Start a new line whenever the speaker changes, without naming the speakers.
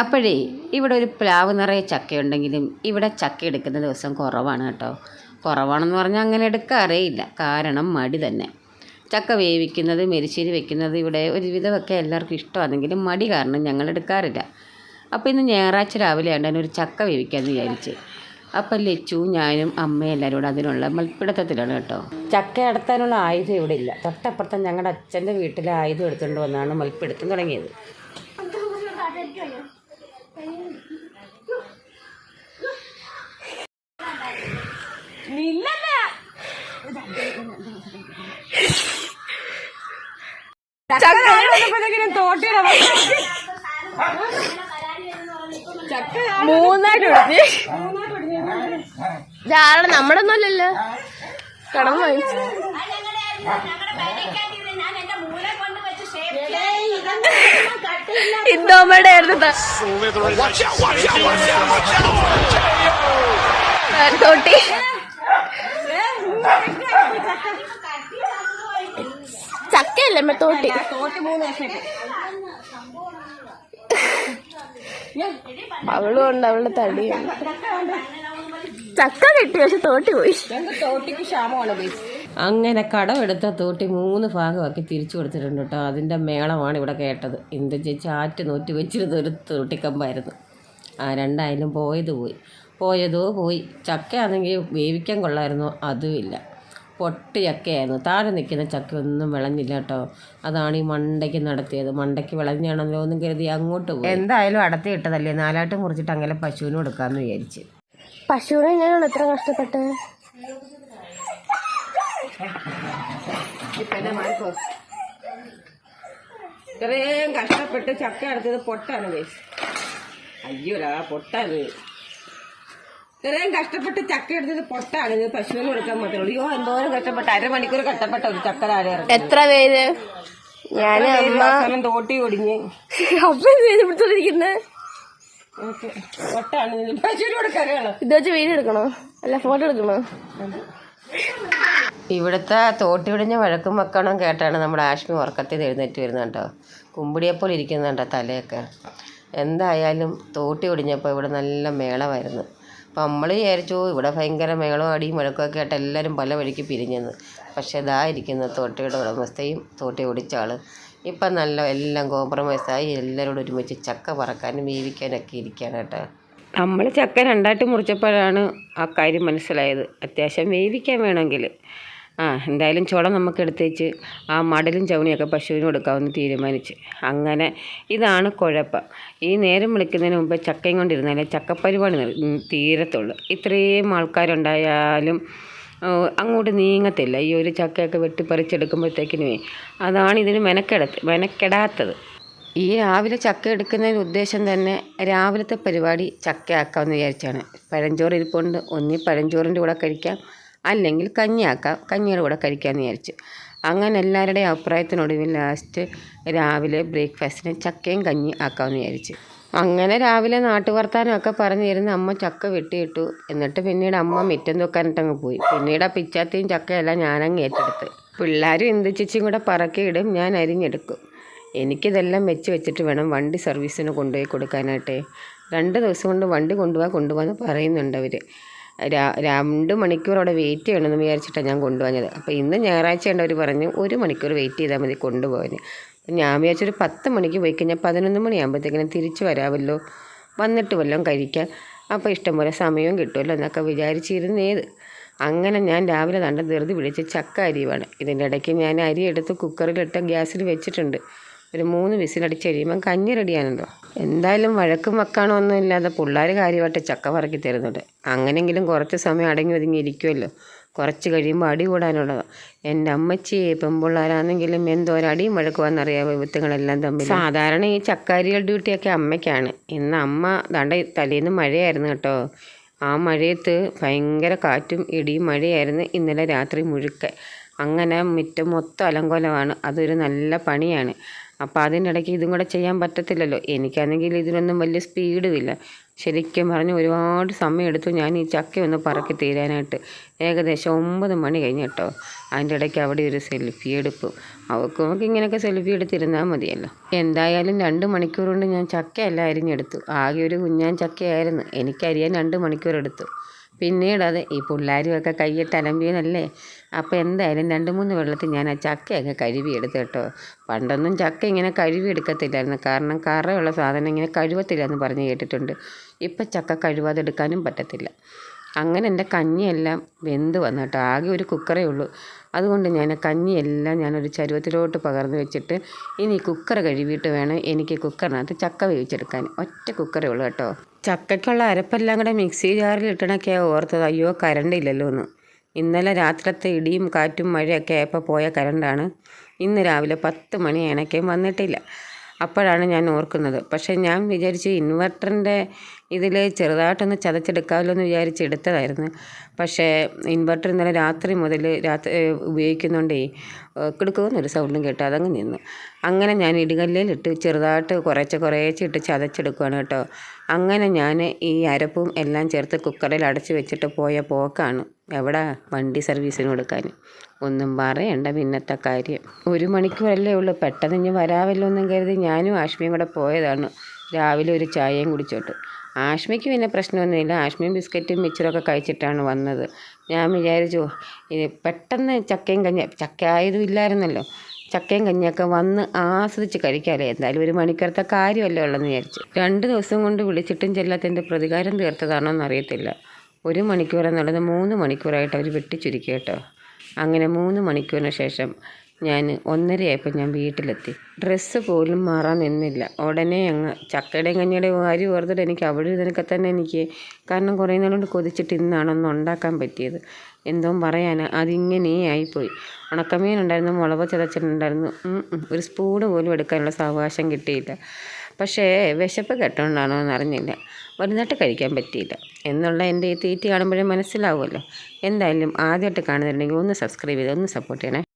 അപ്പോഴേ ഇവിടെ ഒരു പ്ലാവ് നിറയെ ചക്കയുണ്ടെങ്കിലും ഇവിടെ ചക്ക എടുക്കുന്ന ദിവസം കുറവാണ് കേട്ടോ. കുറവാണെന്ന് പറഞ്ഞാൽ അങ്ങനെ എടുക്കാറേയില്ല കാരണം മടി തന്നെ. ചക്ക വേവിക്കുന്നത് മെരിശ്ശേരി വെക്കുന്നത് ഇവിടെ ഒരുവിധമൊക്കെ എല്ലാവർക്കും ഇഷ്ടമാണെങ്കിലും മടി കാരണം ഞങ്ങൾ എടുക്കാറില്ല. അപ്പോൾ ഇന്ന് ഞായറാഴ്ച രാവിലെ ആണ്ട് ഒരു ചക്ക വേവിക്കാമെന്ന് വിചാരിച്ച്. അപ്പം ലച്ചു ഞാനും അമ്മയും എല്ലാവരും കൂടെ അതിനുള്ള മൽപ്പിടുത്തത്തിലാണ് കേട്ടോ. ചക്ക അടത്താനുള്ള ആയുധം ഇവിടെ ഇല്ല. തൊട്ടപ്പുറത്തെ ഞങ്ങളുടെ അച്ഛന്റെ വീട്ടിലെ ആയുധം എടുത്തുകൊണ്ട് വന്നാണ് മൽപ്പിടുത്തം തുടങ്ങിയത്.
മൂന്നായിട്ട് ഒടിഞ്ഞ് ഇതാരുടെ നമ്മുടെ ഒന്നുമല്ലല്ലോ. കടം വാങ്ങിച്ചു. ആയിരുന്നു തോട്ടി ചക്കയല്ലേ അമ്മ തോട്ടി? അവളും ഉണ്ട് അവളുടെ തടിയുണ്ട് ചക്ക കിട്ടി പക്ഷെ തോട്ടി പോയി.
തോട്ടിക്ക് ക്ഷാമമാണ് അങ്ങനെ കടമെടുത്ത തോട്ടി മൂന്ന് ഭാഗമാക്കി തിരിച്ചു കൊടുത്തിട്ടുണ്ട് കേട്ടോ. അതിന്റെ മേളമാണ് ഇവിടെ കേട്ടത്. എന്ത് ചേച്ചി ആറ്റ് നൂറ്റി വെച്ചിരുന്ന ഒരു തോട്ടിക്കമ്പായിരുന്നു ആ രണ്ടായാലും പോയത് പോയി. പോയതോ പോയി. ചക്കയാണെങ്കിൽ വേവിക്കാൻ കൊള്ളായിരുന്നു. അതുമില്ല. പൊട്ട് ചക്കയായിരുന്നു. താഴെ നിൽക്കുന്ന ചക്ക ഒന്നും വിളഞ്ഞില്ല കേട്ടോ. അതാണ് ഈ മണ്ടയ്ക്ക് നടത്തിയത്. മണ്ടയ്ക്ക് വിളഞ്ഞാണല്ലോ എന്നും കരുതി അങ്ങോട്ട് പോയി. എന്തായാലും അടത്തി ഇട്ടതല്ലേ? നാലാട്ട് മുറിച്ചിട്ട് അങ്ങനെ പശുവിന് കൊടുക്കാമെന്ന് വിചാരിച്ച്.
പശുവിനെ ഞാനാണ് എത്ര മാറിപ്പോ
ഇത്രയും കഷ്ടപ്പെട്ട് ചക്ക എടുത്തത് പൊട്ടാണ് വേസ് അയ്യോടാ പൊട്ടാണ്. ഇത്രയും കഷ്ടപ്പെട്ട് ചക്ക എടുത്തത് പൊട്ടാണ്. ഇത് പശുവിന് കൊടുക്കാൻ മാത്രമേ ഉള്ളൂ. അയ്യോ എന്തോരം കഷ്ടപ്പെട്ട്. അരമണിക്കൂർ കഷ്ടപ്പെട്ട ഒരു ചക്ക താഴെ
എത്ര പേര്? ഞാൻ അമ്മ.
തോട്ടി ഒടിഞ്ഞ്. ഇത്
വെച്ച് വീഡിയോ എടുക്കണോ? അല്ല ഫോട്ടോ എടുക്കണോ?
ഇവിടുത്തെ തോട്ടിവിടിഞ്ഞ വഴക്കും വെക്കണം കേട്ടാണ് നമ്മുടെ ആഷ്മി ഉറക്കത്തിൽ എഴുന്നേറ്റ് വരുന്നത് കേട്ടോ. കുമ്പിടിയെപ്പോലെ ഇരിക്കുന്നുണ്ടോ തലയൊക്കെ. എന്തായാലും തോട്ടി ഒടിഞ്ഞപ്പോൾ ഇവിടെ നല്ല മേളമായിരുന്നു. അപ്പം നമ്മൾ വിചാരിച്ചു ഇവിടെ ഭയങ്കര മേളവും അടിയും വഴക്കൊക്കെ ആയിട്ട് എല്ലാവരും പല വഴിക്ക് പിരിഞ്ഞെന്ന്. പക്ഷേ ഇതാ ഇരിക്കുന്ന തോട്ടിയുടെ ഉടമസ്ഥയും തോട്ടി ഓടിച്ച ആൾ ഇപ്പം നല്ല എല്ലാം കോംപ്രമൈസായി എല്ലാവരോടും ഒരുമിച്ച് ചക്ക പറക്കാനും വേവിക്കാനൊക്കെ ഇരിക്കുകയാണ് കേട്ടോ. നമ്മൾ ചക്ക രണ്ടായിട്ട് മുറിച്ചപ്പോഴാണ് ആ കാര്യം മനസ്സിലായത്. അത്യാവശ്യം വേവിക്കാൻ വേണമെങ്കിൽ ആ എന്തായാലും ചുള നമുക്ക് എടുത്തേച്ച് ആ മടലും ചവണിയൊക്കെ പശുവിന് കൊടുക്കാമെന്ന് തീരുമാനിച്ച്. അങ്ങനെ ഇതാണ് കുഴപ്പം. ഈ നേരം വിളിക്കുന്നതിന് മുമ്പ് ചക്കയും കൊണ്ടിരുന്നാലേ ചക്കപ്പരിപാടി തീരത്തുള്ളൂ. ഇത്രയും ആൾക്കാരുണ്ടായാലും അങ്ങോട്ട് നീങ്ങത്തില്ല. ഈ ഒരു ചക്കയൊക്കെ വെട്ടിപ്പറിച്ചെടുക്കുമ്പോഴത്തേക്കിനുമേ അതാണ് ഇതിന് മെനക്കെടത്ത് മെനക്കെടാത്തത്. ഈ രാവിലെ ചക്ക എടുക്കുന്നതിന് ഉദ്ദേശം തന്നെ രാവിലത്തെ പരിപാടി ചക്കയാക്കാമെന്ന് വിചാരിച്ചാണ്. പഴഞ്ചോറ് ഇരിപ്പുണ്ട്. ഒന്നി പഴഞ്ചോറിന്റെ കൂടെ കഴിക്കാം. അല്ലെങ്കിൽ കഞ്ഞിയാക്കാം കഞ്ഞിയുടെ കൂടെ കഴിക്കാമെന്ന് വിചാരിച്ചു. അങ്ങനെ എല്ലാവരുടെയും അഭിപ്രായത്തിനൊടുവിൽ ലാസ്റ്റ് രാവിലെ ബ്രേക്ക്ഫാസ്റ്റിന് ചക്കയും കഞ്ഞി ആക്കാമെന്ന് വിചാരിച്ചു. അങ്ങനെ രാവിലെ നാട്ടുവർത്താനമൊക്കെ പറഞ്ഞു തരുന്ന അമ്മ ചക്ക വെട്ടിയിട്ടു. എന്നിട്ട് പിന്നീട് അമ്മ മിറ്റം തൂക്കാനിട്ടങ്ങ് പോയി. പിന്നീട് ആ പിച്ചാത്തിയും ചക്കയെല്ലാം ഞാനങ്ങ് ഏറ്റെടുത്ത്. പിള്ളേരും എന്തിച്ചും കൂടെ പറക്കിയിടും ഞാൻ അരിഞ്ഞെടുക്കും. എനിക്കിതെല്ലാം വെച്ച് വെച്ചിട്ട് വേണം വണ്ടി സർവീസിന് കൊണ്ടുപോയി കൊടുക്കാനായിട്ട്. രണ്ട് ദിവസം കൊണ്ട് വണ്ടി കൊണ്ടുപോകാൻ കൊണ്ടുപോകാമെന്ന് പറയുന്നുണ്ട് അവർ രണ്ട് മണിക്കൂർ അവിടെ വെയിറ്റ് ചെയ്യണമെന്ന് വിചാരിച്ചിട്ടാണ് ഞാൻ കൊണ്ടുപോയത് അപ്പോൾ ഇന്ന് ഞായറാഴ്ച ഉണ്ട് അവർ പറഞ്ഞു ഒരു മണിക്കൂർ വെയിറ്റ് ചെയ്താൽ മതി കൊണ്ടുപോകാൻ ഞാൻ വിചാരിച്ചൊരു പത്ത് മണിക്ക് പോയി കഴിഞ്ഞാൽ പതിനൊന്ന് മണിയാകുമ്പോഴത്തേക്കിനും തിരിച്ചു വരാമല്ലോ. വന്നിട്ട് വല്ലതും കഴിക്കാം. അപ്പോൾ ഇഷ്ടംപോലെ സമയവും കിട്ടുമല്ലോ എന്നൊക്കെ വിചാരിച്ചിരുന്നേത് അങ്ങനെ ഞാൻ രാവിലെ തണ്ട ധൃതി പിടിച്ച് ചക്ക അരിയുവാണ്. ഇതിന്റെ ഇടയ്ക്ക് ഞാൻ അരി എടുത്ത് കുക്കറിലിട്ട് ഗ്യാസിൽ വെച്ചിട്ടുണ്ട്. ഒരു മൂന്ന് വിസിലടിച്ച് കഴിയുമ്പം കഞ്ഞി റെഡിയാണല്ലോ. എന്തായാലും വഴക്കും വെക്കാനോ ഒന്നും ഇല്ലാതെ പിള്ളേർ കാര്യമായിട്ട് ചക്ക പറക്കി തരുന്നുണ്ട്. അങ്ങനെങ്കിലും കുറച്ച് സമയം അടങ്ങി ഒതുങ്ങി ഇരിക്കുമല്ലോ കുറച്ച് കഴിയുമ്പോൾ അടി കൂടാനുള്ളതാണ് എന്റെ അമ്മച്ചി പെൺപിള്ളേരാണെങ്കിലും എന്തോരടിയും അടിയും വഴക്കുവാന്നറിയാം വിത്തുകളെല്ലാം തമ്മിൽ. സാധാരണ ഈ ചക്കാരികൾ ഡ്യൂട്ടിയൊക്കെ അമ്മയ്ക്കാണ്. ഇന്ന് അമ്മ ദണ്ട തലേന്ന് മഴയായിരുന്നു കേട്ടോ. ആ മഴയത്ത് ഭയങ്കര കാറ്റും ഇടിയും മഴയായിരുന്നു ഇന്നലെ രാത്രി മുഴുക്കെ. അങ്ങനെ മുറ്റം മൊത്തം അലങ്കോലമാണ്. അതൊരു നല്ല പണിയാണ്. അപ്പോൾ അതിനിടയ്ക്ക് ഇതും കൂടെ ചെയ്യാൻ പറ്റത്തില്ലല്ലോ. എനിക്കാണെങ്കിൽ ഇതിനൊന്നും വലിയ സ്പീഡും ഇല്ല ശരിക്കും പറഞ്ഞ് ഒരുപാട് സമയം എടുത്തു ഞാൻ ഈ ചക്ക ഒന്ന് പറക്കി തീരാനായിട്ട്. ഏകദേശം ഒമ്പത് മണി കഴിഞ്ഞ് കേട്ടോ. അതിന്റെ ഇടയ്ക്ക് അവിടെ ഒരു സെൽഫി എടുപ്പ്. അവൾക്ക് നമുക്ക് ഇങ്ങനെയൊക്കെ സെൽഫി എടുത്തിരുന്നാൽ മതിയല്ലോ. എന്തായാലും രണ്ട് മണിക്കൂർ കൊണ്ട് ഞാൻ ചക്കയല്ല അരിഞ്ഞെടുത്തു. ആകെ ഒരു കുഞ്ഞാൻ ചക്കയായിരുന്നു. എനിക്കരിയാൻ രണ്ട് മണിക്കൂർ എടുത്തു. പിന്നീട് അത് ഈ പിള്ളേരുമൊക്കെ കൈയിട്ട് അലമ്പിയതല്ലേ? അപ്പോൾ എന്തായാലും രണ്ട് മൂന്ന് വെള്ളത്തിൽ ഞാൻ ആ ചക്കയൊക്കെ കഴുകി എടുത്ത് കേട്ടോ. പണ്ടൊന്നും ചക്ക ഇങ്ങനെ കഴുകി എടുക്കത്തില്ലായിരുന്നു കാരണം കറയുള്ള സാധനം ഇങ്ങനെ കഴുവത്തില്ല എന്ന് പറഞ്ഞ് കേട്ടിട്ടുണ്ട്. ഇപ്പം ചക്ക കഴുകാതെ എടുക്കാനും പറ്റത്തില്ല. അങ്ങനെ എന്റെ കഞ്ഞിയെല്ലാം വെന്ത് വന്നു കേട്ടോ. ആകെ ഒരു കുക്കറേ ഉള്ളൂ. അതുകൊണ്ട് ഞാൻ കഞ്ഞിയെല്ലാം ഞാനൊരു ചരുവത്തിലോട്ട് പകർന്നു വെച്ചിട്ട് ഇനി കുക്കർ കഴുകിയിട്ട് വേണം എനിക്ക് കുക്കറിനകത്ത് ചക്ക വേവിച്ചെടുക്കാൻ. ഒറ്റ കുക്കറേ ഉള്ളൂ കേട്ടോ. ചക്കയ്ക്കുള്ള അരപ്പെല്ലാം കൂടെ മിക്സി ജാറിൽ ഇട്ടണൊക്കെയാണ് ഓർത്തത്. അയ്യോ കരണ്ട് ഇല്ലല്ലോ എന്ന്. ഇന്നലെ രാത്രിത്തെ ഇടിയും കാറ്റും മഴയൊക്കെ ആയപ്പോൾ പോയ കരണ്ടാണ് ഇന്ന് രാവിലെ പത്ത് മണി അണക്കേം വന്നിട്ടില്ല. അപ്പോഴാണ് ഞാൻ ഓർക്കുന്നത്. പക്ഷേ ഞാൻ വിചാരിച്ചു ഇൻവെർട്ടറിന്റെ ഇതിൽ ചെറുതായിട്ടൊന്ന് ചതച്ചെടുക്കാമല്ലോ എന്ന് വിചാരിച്ച് എടുത്തതായിരുന്നു. പക്ഷേ ഇൻവെർട്ടർ ഇന്നലെ രാത്രി മുതൽ രാത്രി ഉപയോഗിക്കുന്നുണ്ടേ കിടക്കുമെന്നൊരു സൗണ്ടും കേട്ടോ അതങ്ങ് നിന്നു. അങ്ങനെ ഞാൻ ഇടുകല്ലിലിട്ട് ചെറുതായിട്ട് കുറേശ്ശെ കുറേച്ച് ഇട്ട് ചതച്ചെടുക്കുകയാണ് കേട്ടോ. അങ്ങനെ ഞാൻ ഈ അരപ്പും എല്ലാം ചേർത്ത് കുക്കറിൽ അടച്ച് വെച്ചിട്ട് പോയ പോക്കാണ് എവിടെ വണ്ടി സർവീസിന് കൊടുക്കാൻ. ഒന്നും പറയണ്ട പിന്നത്തെ കാര്യം. ഒരു മണിക്കൂറല്ലേ ഉള്ളൂ പെട്ടെന്ന് ഇനി വരാമല്ലോ എന്നും കരുതി ഞാനും ആഷ്മിയും കൂടെ പോയതാണ്. രാവിലെ ഒരു ചായയും കുടിച്ചോട്ട്. ആഷ്മിക്ക് പിന്നെ പ്രശ്നമൊന്നുമില്ല. ആഷ്മിയും ബിസ്ക്കറ്റും മിച്ചറൊക്കെ കഴിച്ചിട്ടാണ് വന്നത്. ഞാൻ വിചാരിച്ചു പെട്ടെന്ന് ചക്കയും കഞ്ഞി ചക്ക ആയതും ഇല്ലായിരുന്നല്ലോ. ചക്കയും കഞ്ഞിയൊക്കെ വന്ന് ആസ്വദിച്ച് കഴിക്കാമല്ലേ എന്തായാലും ഒരു മണിക്കൂറത്തെ കാര്യമല്ലേ ഉള്ളതെന്ന് വിചാരിച്ചു. രണ്ട് ദിവസം കൊണ്ട് വിളിച്ചിട്ടും ചെല്ലാത്തതിന്റെ പ്രതികാരം തീർത്തതാണോ എന്നറിയത്തില്ല ഒരു മണിക്കൂർ എന്നുള്ളത് മൂന്ന് മണിക്കൂറായിട്ട് അവർ വെട്ടിച്ചുരുക്കി കേട്ടോ. അങ്ങനെ മൂന്ന് മണിക്കൂറിന് ശേഷം ഞാൻ ഒന്നരയായപ്പോൾ ഞാൻ വീട്ടിലെത്തി. ഡ്രസ്സ് പോലും മാറാൻ നിന്നില്ല. ഉടനെ അങ്ങ് ചക്കയുടെയും കഞ്ഞിയുടെയും വാരി ഓർത്തിട്ട് എനിക്ക് അവിടെ ഇതിനൊക്കെ തന്നെ എനിക്ക് കാരണം കുറേ നാളുകൊണ്ട് കൊതിച്ചിട്ട് ഇന്നാണൊന്ന് ഉണ്ടാക്കാൻ പറ്റിയത്. എന്തോ പറയാനാ അതിങ്ങനെ ആയിപ്പോയി. ഉണക്കമീൻ ഉണ്ടായിരുന്നു മുളക് ചതച്ചിട്ടുണ്ടായിരുന്നു. ഒരു സ്പൂണ് പോലും എടുക്കാനുള്ള സാവകാശം കിട്ടിയില്ല. പക്ഷേ വിശപ്പ് കെട്ടുകൊണ്ടാണോ എന്നറിഞ്ഞില്ല. വലുതായിട്ട് കഴിക്കാൻ പറ്റിയില്ല. എന്നുള്ള എന്റെ ഈ തീറ്റി കാണുമ്പോഴേ മനസ്സിലാവുമല്ലോ. എന്തായാലും ആദ്യമായിട്ട് കാണുന്നുണ്ടെങ്കിൽ ഒന്ന് സബ്സ്ക്രൈബ് ചെയ്ത് ഒന്ന് സപ്പോർട്ട് ചെയ്യണേ.